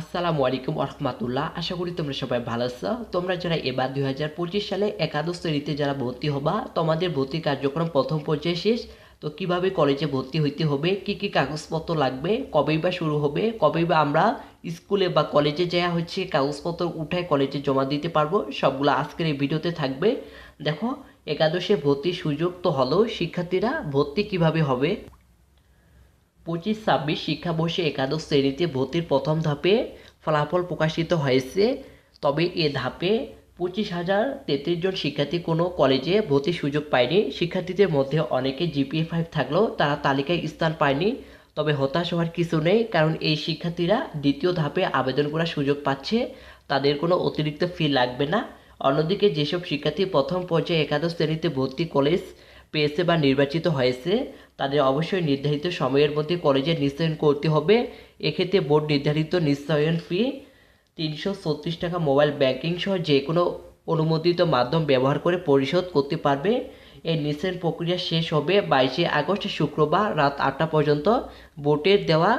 আসসালামু আলাইকুম রহমতুল্লাহ আশা করি তোমরা সবাই ভালো আছো। তোমরা যারা এবার দুই হাজার পঁচিশ সালে একাদশ শ্রেণীতে যারা ভর্তি হবা, তোমাদের ভর্তি কার্যক্রম প্রথম পর্যায়ে শেষ। তো কীভাবে কলেজে ভর্তি হইতে হবে, কি কি কাগজপত্র লাগবে, কবেই বা শুরু হবে, কবেই বা আমরা স্কুলে বা কলেজে যাওয়া হচ্ছে কাগজপত্র উঠায় কলেজে জমা দিতে পারব, সবগুলো আজকের এই ভিডিওতে থাকবে। দেখো, একাদশে ভর্তির সুযোগ তো হলো, শিক্ষার্থীরা ভর্তি কীভাবে হবে পঁচিশ ছাব্বিশ শিক্ষাবর্ষে একাদশ শ্রেণীতে ভর্তির প্রথম ধাপে ফলাফল প্রকাশিত হয়েছে। তবে এ ধাপে পঁচিশ হাজার তেত্রিশ জন শিক্ষার্থী কোনো কলেজে ভর্তির সুযোগ পায়নি। শিক্ষার্থীদের মধ্যে অনেকে জিপিএ ফাইভ থাকলেও তারা তালিকায় স্থান পায়নি। তবে হতাশ হওয়ার কিছু নেই, কারণ এই শিক্ষার্থীরা দ্বিতীয় ধাপে আবেদন করার সুযোগ পাচ্ছে। তাদের কোনো অতিরিক্ত ফি লাগবে না। অন্যদিকে যেসব শিক্ষার্থী প্রথম পর্যায়ে একাদশ শ্রেণীতে ভর্তি কলেজ পেয়েছে বা নির্বাচিত হয়েছে, তাদের অবশ্যই নির্ধারিত সময়ের মধ্যে কলেজে নিশ্চয়ন করতে হবে। এক্ষেত্রে বোর্ড নির্ধারিত নিশ্চয়ন ফি তিনশো ছত্রিশ টাকা মোবাইল ব্যাংকিং সহ যে কোনো অনুমোদিত মাধ্যম ব্যবহার করে পরিশোধ করতে পারবে। এই নিশ্চয়ন প্রক্রিয়া শেষ হবে বাইশে আগস্ট, শুক্রবার রাত আটটা পর্যন্ত। বোর্ডের দেওয়া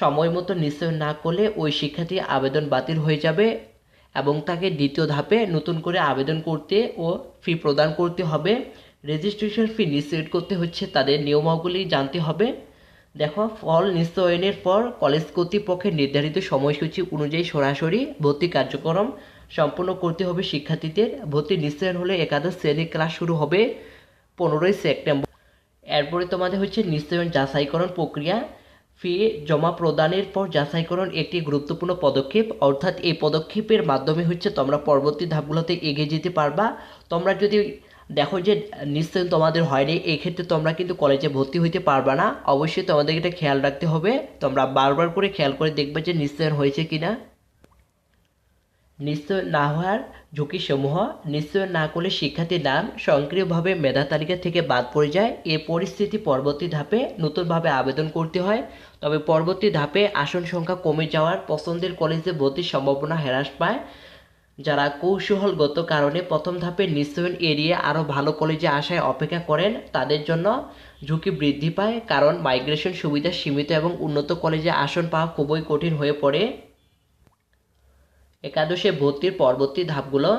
সময় মতো নিশ্চয়ন না করলে ওই শিক্ষার্থী আবেদন বাতিল হয়ে যাবে এবং তাকে দ্বিতীয় ধাপে নতুন করে আবেদন করতে ও ফি প্রদান করতে হবে। রেজিস্ট্রেশন ফি নিশ্চিত করতে হচ্ছে তাদের নিয়মাবলী জানতে হবে। দেখো, ফল নিশ্চয়নের পর কলেজ কর্তৃপক্ষের নির্ধারিত সময়সূচি অনুযায়ী সরাসরি ভর্তি কার্যক্রম সম্পন্ন করতে হবে শিক্ষার্থীদের। ভর্তি নিশ্চয়ন হলে একাদশ শ্রেণির ক্লাস শুরু হবে পনেরোই সেপ্টেম্বর। এরপরে তোমাদের হচ্ছে নিশ্চয়ন যাচাইকরণ প্রক্রিয়া। ফি জমা প্রদানের পর যাচাইকরণ একটি গুরুত্বপূর্ণ পদক্ষেপ। অর্থাৎ এই পদক্ষেপের মাধ্যমে হচ্ছে তোমরা পরবর্তী ধাপগুলোতে এগিয়ে যেতে পারবা। তোমরা যদি দেখো যে নিশ্চয় তোমাদের হয়নি এক্ষেত্রে তোমরা কিন্তু কলেজে ভর্তি হইতে পারবা না। অবশ্যই তোমাদের এটা খেয়াল রাখতে হবে। তোমরা বারবার করে খেয়াল করে দেখবে যে নিশ্চয়ন হয়েছে কিনা। নিশ্চয় না হওয়ার ঝুঁকিসমূহ নিশ্চয় না করলে শিক্ষার্থীর নাম সক্রিয়ভাবে মেধা তালিকা থেকে বাদ পড়ে যায়। এ পরিস্থিতি পরবর্তী ধাপে নতুনভাবে আবেদন করতে হয়। তবে পরবর্তী ধাপে আসন সংখ্যা কমে যাওয়ার পছন্দের কলেজে ভর্তির সম্ভাবনা হ্রাস পায়। যারা কৌশলগত কারণে প্রথম ধাপে নিশ্চয়ন এড়িয়ে আরও ভালো কলেজে আসায় অপেক্ষা করেন, তাদের জন্য ঝুঁকি বৃদ্ধি পায় কারণ মাইগ্রেশন সুবিধা সীমিত এবং উন্নত কলেজে আসন পাওয়া খুবই কঠিন হয়ে পড়ে। একাদশে ভর্তির পরবর্তী ধাপগুলো,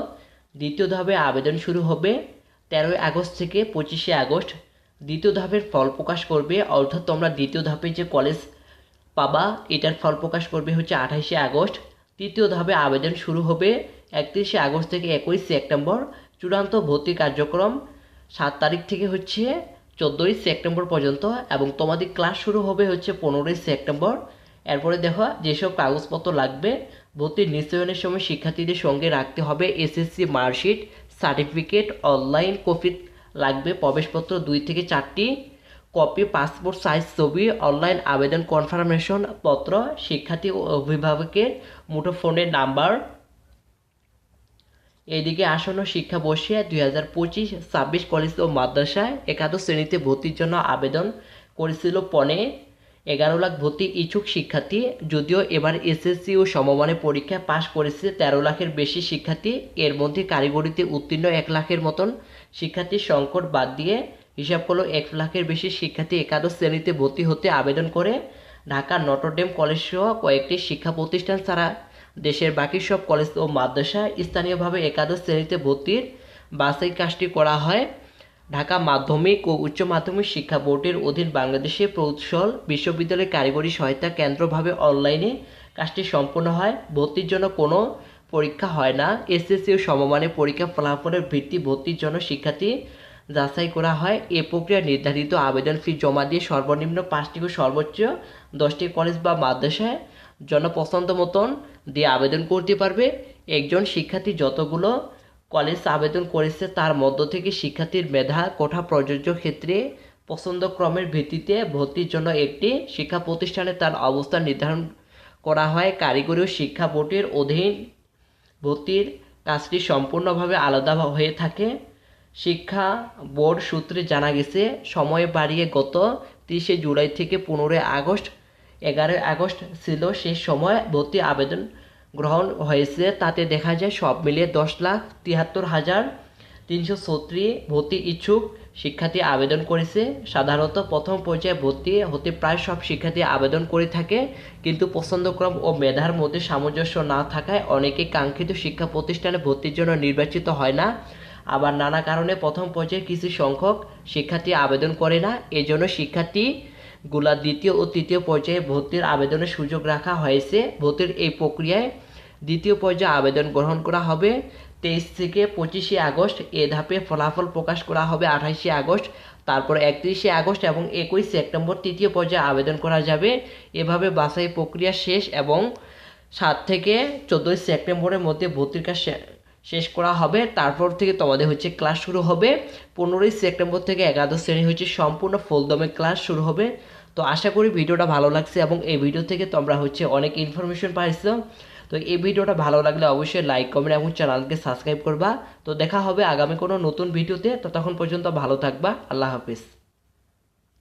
দ্বিতীয় ধাপে আবেদন শুরু হবে তেরোই আগস্ট থেকে পঁচিশে আগস্ট। দ্বিতীয় ধাপের ফল প্রকাশ করবে, অর্থাৎ তোমরা দ্বিতীয় ধাপে যে কলেজ পাবা, এটার ফল প্রকাশ করবে হচ্ছে আঠাশে আগস্ট। তৃতীয় ধাপে আবেদন শুরু হবে একত্রিশে আগস্ট থেকে একুশ সেপ্টেম্বর চূড়ান্ত ভর্তি কার্যক্রম। সাত তারিখ থেকে হচ্ছে চোদ্দোই সেপ্টেম্বর পর্যন্ত এবং তোমাদের ক্লাস শুরু হবে হচ্ছে পনেরোই সেপ্টেম্বর। এরপরে দেখো, যেসব কাগজপত্র লাগবে ভর্তির নিশ্চয়নের সময় শিক্ষার্থীদের সঙ্গে রাখতে হবে SSC marksheet, certificate, online copy লাগবে প্রবেশপত্র দুই থেকে চারটি, কপি, পাসপোর্ট সাইজ ছবি, অনলাইন আবেদন কনফার্মেশন পত্র, শিক্ষার্থী ও অভিভাবকের মুঠোফোনের নাম্বার এদিকে আসন্ন শিক্ষাবর্ষে দুই হাজার পঁচিশ, ছাব্বিশ কলেজ ও মাদ্রাসায় একাদশ শ্রেণীতে ভর্তির জন্য আবেদন করেছিল পনে এগারো লাখ ভর্তি ইচ্ছুক শিক্ষার্থী, যদিও এবার এসএসসি ও সমমানের পরীক্ষায় পাশ করেছে তেরো লাখের বেশি শিক্ষার্থী। এর মধ্যে কারিগরিতে উত্তীর্ণ এক লাখের মতন শিক্ষার্থীর সংকট বাদ দিয়ে হিসাব করল এক লাখের বেশি শিক্ষার্থী একাদশ শ্রেণীতে ভর্তি হতে আবেদন করে। ঢাকা নটরডেম কলেজ সহ কয়েকটি শিক্ষা প্রতিষ্ঠান ছাড়া দেশের বাকি সব কলেজ ও মাদ্রাসায় স্থানীয়ভাবে একাদশ শ্রেণীতে ভর্তির বাছাই কাজটি করা হয়। ঢাকা মাধ্যমিক ও উচ্চ মাধ্যমিক শিক্ষা বোর্ডের অধীন বাংলাদেশে প্রৌশল বিশ্ববিদ্যালয়ের কারিগরি সহায়তা কেন্দ্রভাবে অনলাইনে কাজটি সম্পন্ন হয়। ভর্তির জন্য কোনো পরীক্ষা হয় না। এসএসসি ও সমমানের পরীক্ষা ফলাফলের ভিত্তি ভর্তির জন্য শিক্ষার্থী যাচাই করা হয়। এ প্রক্রিয়া নির্ধারিত আবেদন ফি জমা দিয়ে সর্বনিম্ন পাঁচটি ও সর্বোচ্চ দশটি কলেজ বা মাদ্রাসায় জনপছন্দ মতন দিয়ে আবেদন করতে পারবে। একজন শিক্ষার্থী যতগুলো কলেজ আবেদন করেছে, তার মধ্য থেকে শিক্ষার্থীর মেধা, কোঠা প্রযোজ্য ক্ষেত্রে পছন্দক্রমের ভিত্তিতে ভর্তির জন্য একটি শিক্ষা প্রতিষ্ঠানে তার অবস্থান নির্ধারণ করা হয়। কারিগরি ও শিক্ষা বোর্ডের অধীন ভর্তির কাজটি সম্পূর্ণভাবে আলাদা হয়ে থাকে। শিক্ষা বোর্ড সূত্রে জানা গেছে, সময় বাড়িয়ে গত তিরিশে জুলাই থেকে পনেরোই আগস্ট এগারোই আগস্ট ছিল শেষ সময় ভর্তি আবেদন গ্রহণ হয়েছে। তাতে দেখা যায় সব মিলিয়ে দশ লাখ তিয়াত্তর হাজার তিনশো ছত্রিশ ভর্তি ইচ্ছুক শিক্ষার্থী আবেদন করেছে। সাধারণত প্রথম পর্যায়ে ভর্তি হতে প্রায় সব শিক্ষার্থী আবেদন করে থাকে, কিন্তু পছন্দক্রম ও মেধার মধ্যে সামঞ্জস্য না থাকায় অনেকে কাঙ্ক্ষিত শিক্ষা প্রতিষ্ঠানে ভর্তির জন্য নির্বাচিত হয় না। আবার নানা কারণে প্রথম পর্যায়ে কিছু সংখ্যক শিক্ষার্থী আবেদন করে না। এজন্য শিক্ষার্থীগুলা দ্বিতীয় ও তৃতীয় পর্যায়ে ভর্তির আবেদনের সুযোগ রাখা হয়েছে। ভর্তির এই প্রক্রিয়ায় দ্বিতীয় পর্যায়ে আবেদন গ্রহণ করা হবে। তেইশ থেকে পঁচিশে আগস্ট এ ধাপে ফলাফল প্রকাশ করা হবে আঠাশে আগস্ট, তারপর একত্রিশে আগস্ট এবং একুশ সেপ্টেম্বর তৃতীয় পর্যায়ে আবেদন করা যাবে। এভাবে বাছাই প্রক্রিয়া শেষ এবং সাত থেকে চোদ্দোই সেপ্টেম্বরের মধ্যে ভর্তির কাজ শেষ করা হবে। তারপর থেকে তোমাদের হচ্ছে ক্লাস শুরু হবে। পনেরোই সেপ্টেম্বর থেকে একাদশ শ্রেণি হচ্ছে সম্পূর্ণ ফুলদমে ক্লাস শুরু হবে। তো আশা করি ভিডিওটা ভালো লাগছে এবং এই ভিডিও থেকে তোমরা হচ্ছে অনেক ইনফরমেশন পাইছো। তো এই ভিডিওটা ভালো লাগলে অবশ্যই লাইক কমেন্ট এবং চ্যানেলকে সাবস্ক্রাইব করবা। তো দেখা হবে আগামী কোনো নতুন ভিডিওতে ততক্ষণ পর্যন্ত ভালো থাকবা। আল্লাহ হাফিজ।